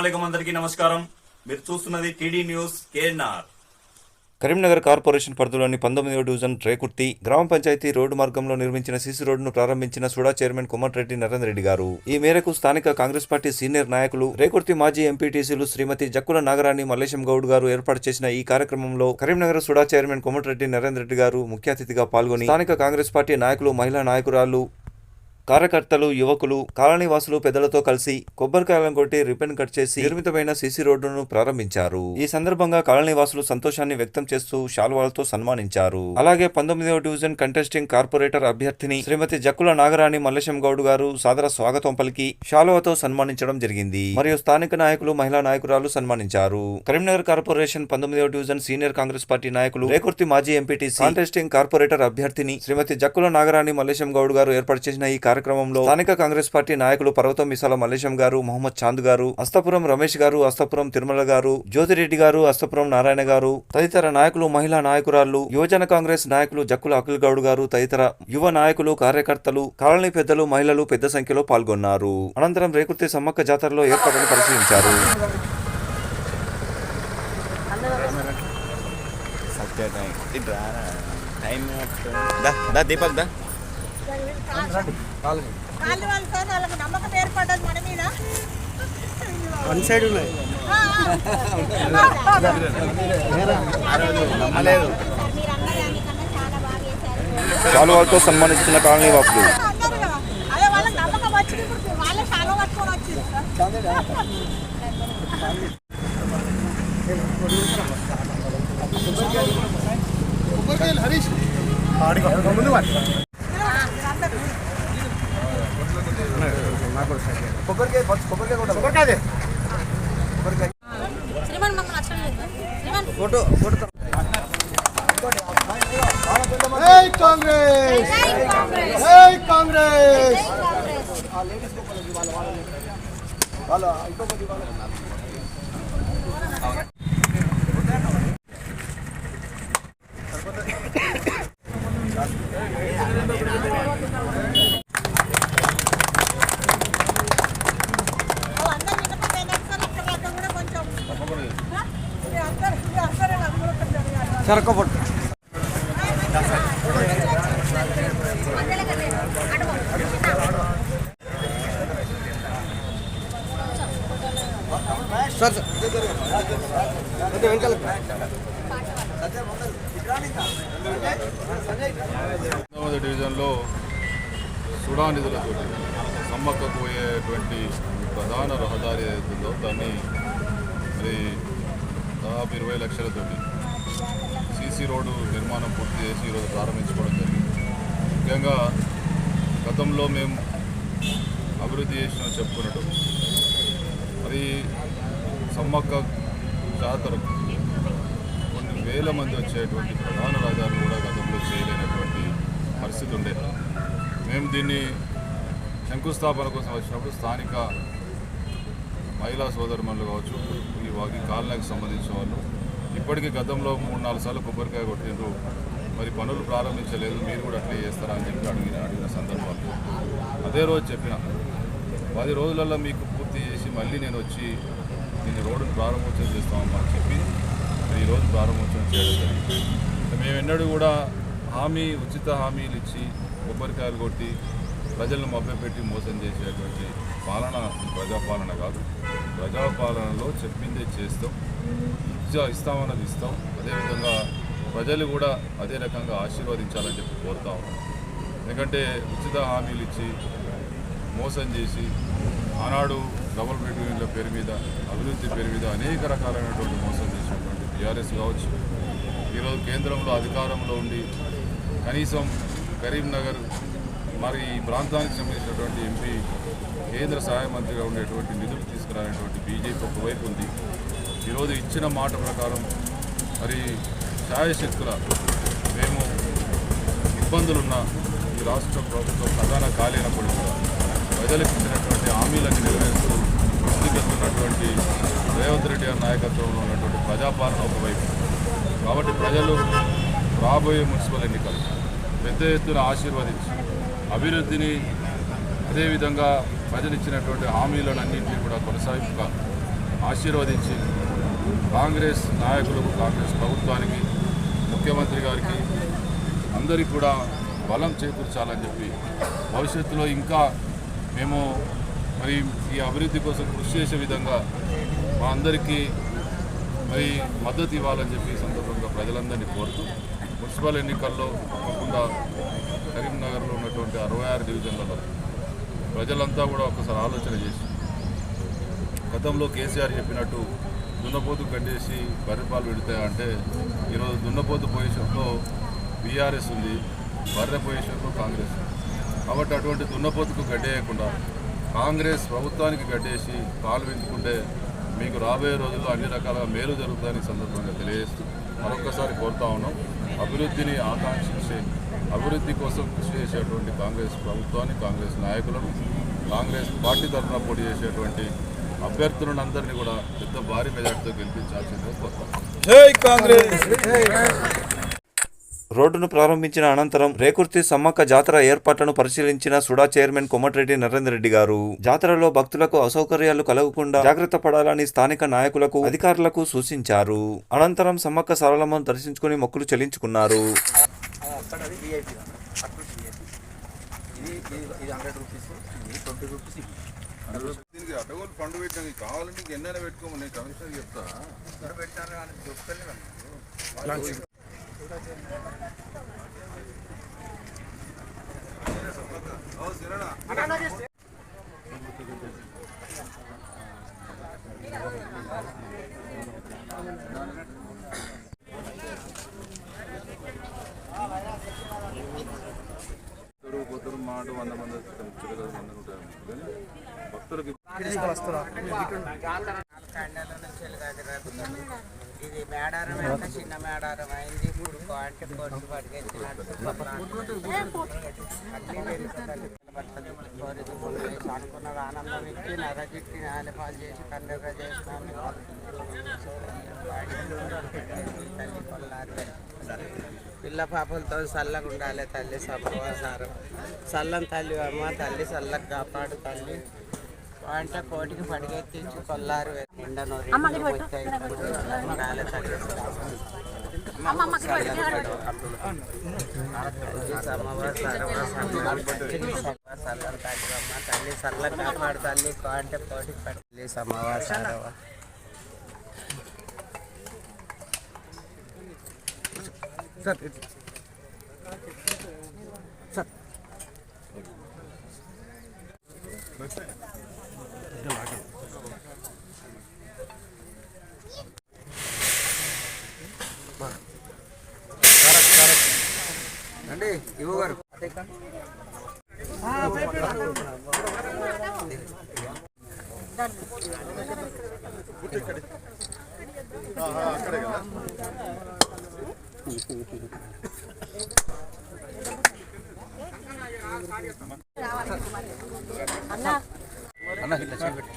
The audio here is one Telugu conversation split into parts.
అస్సలం అందరికీ నమస్కారం. మీరు చూస్తున్నది TD news KNR. Karimnagar corporation పరిధిలోని పంతొమ్మిదవ డివిజన్ రేకుర్తి గ్రామ పంచాయతీ రోడ్డు మార్గంలో నిర్మించిన సీసీ రోడ్డును ప్రారంభించిన సుడా చైర్మన్ కుమార్రెడ్డి నరేందర్ రెడ్డి గారు. ఈ మేరకు స్థానిక కాంగ్రెస్ పార్టీ సీనియర్ నాయకులు రేకుర్తి మాజీ ఎంపీటీసీలు శ్రీమతి జక్కుల నాగరాణి మల్లేశం గౌడ్ గారు ఏర్పాటు చేసిన ఈ కార్యక్రమంలో కరీంనగర్ సుడా చైర్మన్ కోమటిరెడ్డి నరేందర్ రెడ్డి గారు ముఖ్య అతిథిగా పాల్గొని స్థానిక కాంగ్రెస్ పార్టీ నాయకులు మహిళా నాయకురాలు కార్యకర్తలు యువకులు కాలనీవాసులు పెద్దలతో కలిసి కొబ్బరికాయలను కొట్టి రిబ్బన్ కట్ చేసి నిర్మితమైన సీసీ రోడ్డును ప్రారంభించారు. ఈ సందర్భంగా కాలనీవాసులు సంతోషాన్ని వ్యక్తం చేస్తూ శాల్వాలతో సన్మానించారు. అలాగే పంతొమ్మిదవ డివిజన్ కంటెస్టింగ్ కార్పొరేటర్ అభ్యర్థిని శ్రీమతి జక్కుల నాగరాణి మల్లేశం గౌడ్ గారు సాదర స్వాగతం పలికి శాలువతో సన్మానించడం జరిగింది. మరియు స్థానిక నాయకులు మహిళా నాయకురాలు సన్మానించారు. కరీంనగర్ కార్పొరేషన్ పంతొమ్మిదవ డివిజన్ సీనియర్ కాంగ్రెస్ పార్టీ నాయకులు రేకుర్తి మాజీ ఎంపీటీసీ కాంటెస్టింగ్ కార్పొరేటర్ అభ్యర్థిని శ్రీమతి జక్కుల నాగరాణి మల్లేశం గౌడ్ గారు ఏర్పాటు చేసిన ఈ కార్యక్రమంలో స్థానిక కాంగ్రెస్ పార్టీ నాయకులు పర్వతం మిసాల మల్లేశం గారు మొహమ్మద్ చాంద్ గారు అస్తపురం రమేష్ గారు అస్తపురం తిరుమల గారు జ్యోతిరెడ్డి గారు అస్తపురం నారాయణ గారు తదితర నాయకులు మహిళా నాయకురాళ్ళు యువజన కాంగ్రెస్ నాయకులు జక్కుల అఖిల్ గౌడ్ గారు తదితర యువ నాయకులు కార్యకర్తలు కాలనీ పెద్దలు మహిళలు పెద్ద సంఖ్యలో పాల్గొన్నారు. అనంతరం రేకుర్తి సమ్మక్క జాతరలో ఏర్పాట్లను పరిశీలించారు. సత్య టైం. దీపక్ దా. నమ్మకం ఏర్పడ్డది మన మీద వన్ సైడ్ ఉన్నాయి ఆ, ఆ. నమ్మలేదు మీరందరూ దానికన్నా చాలా బాగా చేశారు. శాలువాలతో సన్మానిస్తున్న కాలనీ వాసులు అన్నారు కదా, అదే వాళ్ళకి నమ్మకం వచ్చింది ఇప్పుడు వాళ్ళే చాలా పట్టుకొని వచ్చింది శ్రీమన్ మమ్మల్ని అసలు శ్రీమన్ ఫోటో ఫోటో జై కాంగ్రెస్ జై కాంగ్రెస్ వినకపోయినా సార్ అక్కడ దాకా కూడా కొంచెం ఆ? ఇది అందరూ ఇది అందరూ అందరూ కొంచెం సరక సార్. సార్ ఓకే పంతొమ్మిది డివిజన్లో సుడా నిధులతో సమ్మక్కకు పోయేటువంటి ప్రధాన రహదారి ఏదైతుందో దాన్ని మరి దాదాపు ఇరవై లక్షలతోటి సీసీ రోడ్డు నిర్మాణం పూర్తి చేసి ఈరోజు ప్రారంభించుకోవడం జరిగింది. ముఖ్యంగా గతంలో మేము అభివృద్ధి చేసిన చెప్పుకున్నట్టు మరి సమ్మక్క జాతర కొన్ని వేల మంది వచ్చేటువంటి ప్రధాన రహదారులు కూడా గతంలో చేయలేనటువంటి పరిస్థితి ఉండే. మేము దీన్ని శంకుస్థాపన కోసం వచ్చినప్పుడు స్థానిక మహిళా సోదరుమణులు కావచ్చు ఈ వాకి కాలనీకి సంబంధించిన వాళ్ళు ఇప్పటికీ గతంలో మూడు నాలుగు సార్లు కొబ్బరికాయ కొట్టిండ్రు. మరి పనులు ప్రారంభించలేదు. మీరు కూడా అట్లే చేస్తారా అని చెప్పి అడిగిన అడిగిన సందర్భాలు అదే రోజు చెప్పిన. పది రోజులలో మీకు పూర్తి చేసి మళ్ళీ నేను వచ్చి దీన్ని రోడ్డును ప్రారంభోత్సవం చేస్తామని చెప్పి మరి ఈరోజు ప్రారంభోత్సవం చేయడం జరిగింది. మేము ఎన్నడూ కూడా హామీ ఉచిత హామీలు ఇచ్చి కొబ్బరికాయలు కొట్టి ప్రజలను మభ్యపెట్టి మోసం చేసేటువంటి పాలన ప్రజాపాలన కాదు. ప్రజాపాలనలో చెప్పిందే చేస్తాం. ఇచ్చా ఇస్తామన్నది ఇస్తాం. అదేవిధంగా ప్రజలు కూడా అదే రకంగా ఆశీర్వదించాలని చెప్పి కోరుతా ఉన్నాం. ఎందుకంటే ఉచిత హామీలు ఇచ్చి మోసం చేసి ఆనాడు డబుల్ బెడ్రూమ్ల పేరు మీద అభివృద్ధి పేరు మీద అనేక రకాలైనటువంటి మోసం చేసినటువంటి టీఆర్ఎస్ కావచ్చు. ఈరోజు కేంద్రంలో అధికారంలో ఉండి కనీసం కరీంనగర్ మరి ఈ ప్రాంతానికి సంబంధించినటువంటి ఎంపీ కేంద్ర సహాయ మంత్రిగా ఉండేటువంటి నిధులు తీసుకురానటువంటి బీజేపీ ఒకవైపు ఉంది. ఈరోజు ఇచ్చిన మాట ప్రకారం మరి ఛాయశక్తుల మేము ఇబ్బందులున్న ఈ రాష్ట్ర ప్రభుత్వం ప్రధాన ఖాళీ అయినప్పుడు కూడా ప్రజలకు ఇచ్చినటువంటి హామీలను నెరవేరుస్తూ ముందుకెళ్తున్నటువంటి రేవంత్ రెడ్డి గారి నాయకత్వంలో ఉన్నటువంటి ప్రజాపాలన ఒకవైపు. కాబట్టి ప్రజలు రాబోయే మున్సిపల్ ఎన్నికలు పెద్ద ఎత్తున ఆశీర్వదించి అభివృద్ధిని అదేవిధంగా ప్రజలిచ్చినటువంటి హామీలను అన్నింటినీ కూడా కొనసాగింపుగా ఆశీర్వదించి కాంగ్రెస్ నాయకులకు కాంగ్రెస్ ప్రభుత్వానికి ముఖ్యమంత్రి గారికి అందరికీ కూడా బలం చేకూర్చాలని చెప్పి భవిష్యత్తులో ఇంకా మేము మరి ఈ అభివృద్ధి కోసం కృషి చేసే విధంగా మా అందరికీ మరి మద్దతు ఇవ్వాలని చెప్పి సందర్భంగా ప్రజలందరినీ కోరుతూ మున్సిపల్ ఎన్నికల్లో తప్పకుండా కరీంనగర్లో ఉన్నటువంటి అరవై ఆరు డివిజన్లలో ప్రజలంతా కూడా ఒకసారి ఆలోచన చేసి గతంలో కేసీఆర్ చెప్పినట్టు దున్నపోతు కట్టేసి బర్రెపాలు పెడతాయంటే ఈరోజు దున్నపోతు పొజిషన్లో బీఆర్ఎస్ ఉంది బర్రె పొజిషన్లో కాంగ్రెస్ కాబట్టి అటువంటి దున్నపోతుకు గడ్డేయకుండా కాంగ్రెస్ ప్రభుత్వానికి గడ్డేసి పాలు పెంచుకుంటే మీకు రాబోయే రోజుల్లో అన్ని రకాల మేలు జరుగుతాయని సందర్భంగా తెలియజేస్తూ మరొక్కసారి కోరుతా ఉన్నాం. అభివృద్ధిని ఆకాంక్షించే అభివృద్ధి కోసం కృషి చేసేటువంటి కాంగ్రెస్ ప్రభుత్వాన్ని కాంగ్రెస్ నాయకులను కాంగ్రెస్ పార్టీ తరఫున పోటీ చేసేటువంటి అభ్యర్థులను అందరినీ కూడా పెద్ద భారీ మెజార్టీతో గెలిపించాల్సిందిగా కోరుతాం రోడ్డును ప్రారంభించిన అనంతరం రేకుర్తి సమ్మక్క జాతర ఏర్పాట్లను పరిశీలించిన సుడా చైర్మన్ కొమ్మటిరెడ్డి నరేందర్ రెడ్డి గారు. జాతరలో భక్తులకు అసౌకర్యాలు కలగకుండా జాగ్రత్త పడాలని స్థానిక నాయకులకు అధికారులకు సూచించారు. అనంతరం సమ్మక్క సరళమ్మను దర్శించుకుని మొక్కులు చెల్లించుకున్నారు. దీనికి అడ్డగోలు ఫండ్ పెట్టినది కావాలంటే నీకు ఎన్నైనా పెట్టుకోమని నేను కమిషనర్ చెప్తా. ఇద్దరు పొద్దురు మాట వంద మంది వస్తారు భక్తులకి ఇది మేడారం వెనక చిన్న మేడారం అయింది. ఇప్పుడు అంటే కోర్టు పట్టుకెళ్ళినట్టు అనుకున్న ఆనందం ఇచ్చి నరగిట్టి నాలుపాలు చేసి కండగ చేసినాను తల్లి పిల్ల పాపలతో చల్లగా ఉండాలి తల్లి సభవాసారం చల్లని తల్లి అమ్మ తల్లి చల్లగా కాపాడు తల్లి. అంటే కోటికి పడిగెత్తించి కొల్లారు తల్లి చల్లని తల్లి అమ్మ తల్లి చల్లగా కాపాడు తల్లి అంటే కోటికి పడి తల్లి సమవాసారవ అండి ఇవ్వ గారు. అన్న ఇట్లా చేపెట్టు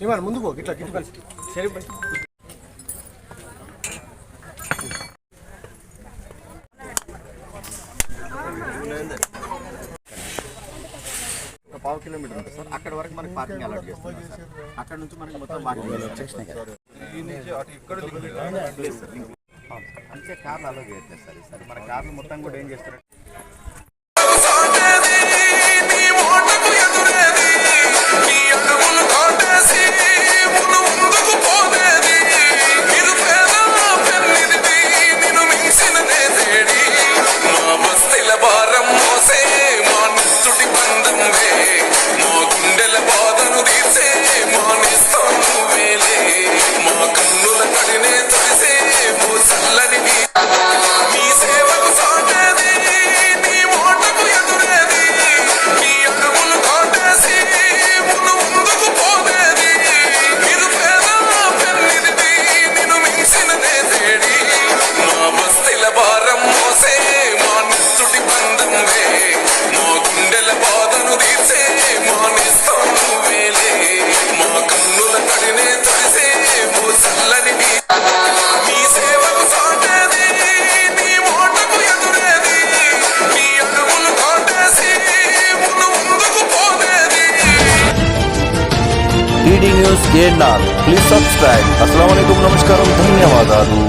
ఇవ్వాలి ముందుకు ఇట్లా గిట్టు కలిసి సరే కిలోమీటర్ ఉంటుంది సార్. అక్కడ వరకు మనకి పార్కింగ్ అలాట్ సార్. అక్కడ నుంచి మనకి మొత్తం పార్కింగ్ సార్. అంతే కార్లు అలో చేయట్లేదు సార్ ఈసారి మన కార్లు మొత్తం కూడా ఏం చేస్తారు TD news KNR please subscribe అస్సలం నమస్కారం ధన్యవాదాలు